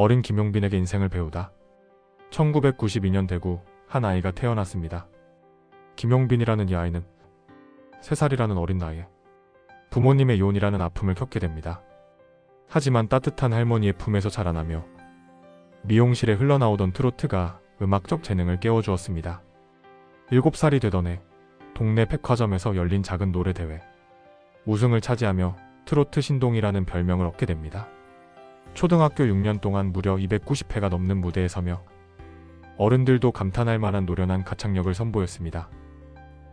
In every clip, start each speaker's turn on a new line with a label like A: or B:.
A: 어린 김용빈에게 인생을 배우다. 1992년 대구 한 아이가 태어났습니다. 김용빈이라는 이 아이는 3살이라는 어린 나이에 부모님의 이혼이라는 아픔을 겪게 됩니다. 하지만 따뜻한 할머니의 품에서 자라나며 미용실에 흘러나오던 트로트가 음악적 재능을 깨워주었습니다. 7살이 되던 해 동네 백화점에서 열린 작은 노래대회 우승을 차지하며 트로트 신동이라는 별명을 얻게 됩니다. 초등학교 6년 동안 무려 290회가 넘는 무대에 서며 어른들도 감탄할 만한 노련한 가창력을 선보였습니다.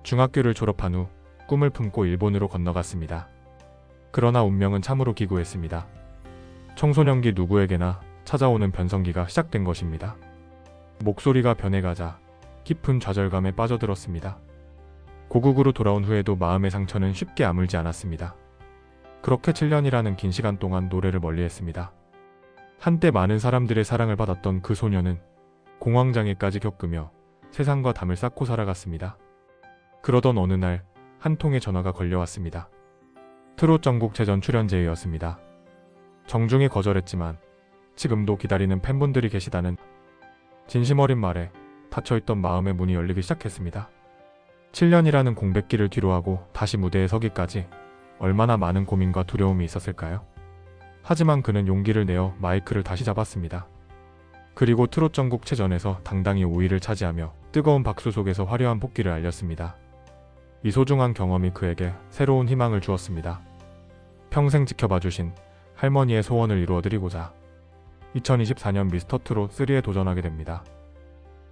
A: 중학교를 졸업한 후 꿈을 품고 일본으로 건너갔습니다. 그러나 운명은 참으로 기구했습니다. 청소년기 누구에게나 찾아오는 변성기가 시작된 것입니다. 목소리가 변해가자 깊은 좌절감에 빠져들었습니다. 고국으로 돌아온 후에도 마음의 상처는 쉽게 아물지 않았습니다. 그렇게 7년이라는 긴 시간 동안 노래를 멀리했습니다. 한때 많은 사람들의 사랑을 받았던 그 소녀는 공황장애까지 겪으며 세상과 담을 쌓고 살아갔습니다. 그러던 어느 날 한 통의 전화가 걸려왔습니다. 트롯 전국체전 출연제였습니다. 정중히 거절했지만 지금도 기다리는 팬분들이 계시다는 진심 어린 말에 닫혀있던 마음의 문이 열리기 시작했습니다. 7년이라는 공백기를 뒤로하고 다시 무대에 서기까지 얼마나 많은 고민과 두려움이 있었을까요? 하지만 그는 용기를 내어 마이크를 다시 잡았습니다. 그리고 트롯 전국 체전에서 당당히 5위를 차지하며 뜨거운 박수 속에서 화려한 복귀를 알렸습니다. 이 소중한 경험이 그에게 새로운 희망을 주었습니다. 평생 지켜봐 주신 할머니의 소원을 이루어드리고자 2024년 미스터 트롯 3에 도전하게 됩니다.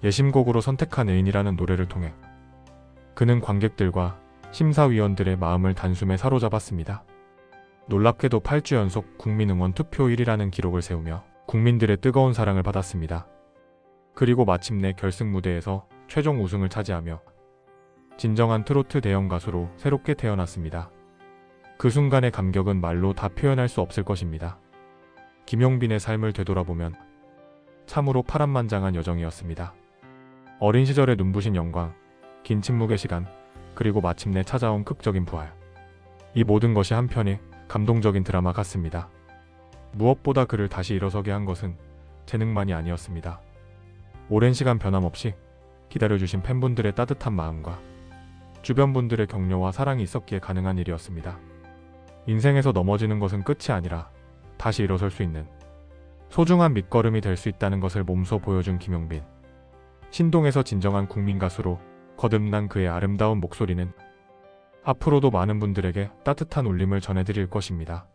A: 예심곡으로 선택한 애인이라는 노래를 통해 그는 관객들과 심사위원들의 마음을 단숨에 사로잡았습니다. 놀랍게도 8주 연속 국민응원 투표 1위라는 기록을 세우며 국민들의 뜨거운 사랑을 받았습니다. 그리고 마침내 결승 무대에서 최종 우승을 차지하며 진정한 트로트 대형 가수로 새롭게 태어났습니다. 그 순간의 감격은 말로 다 표현할 수 없을 것입니다. 김용빈의 삶을 되돌아보면 참으로 파란만장한 여정이었습니다. 어린 시절의 눈부신 영광, 긴 침묵의 시간, 그리고 마침내 찾아온 극적인 부활. 이 모든 것이 한편의 감동적인 드라마 같습니다. 무엇보다 그를 다시 일어서게 한 것은 재능만이 아니었습니다. 오랜 시간 변함없이 기다려주신 팬분들의 따뜻한 마음과 주변 분들의 격려와 사랑이 있었기에 가능한 일이었습니다. 인생에서 넘어지는 것은 끝이 아니라 다시 일어설 수 있는 소중한 밑거름이 될 수 있다는 것을 몸소 보여준 김용빈. 신동에서 진정한 국민 가수로 거듭난 그의 아름다운 목소리는 앞으로도 많은 분들에게 따뜻한 울림을 전해드릴 것입니다.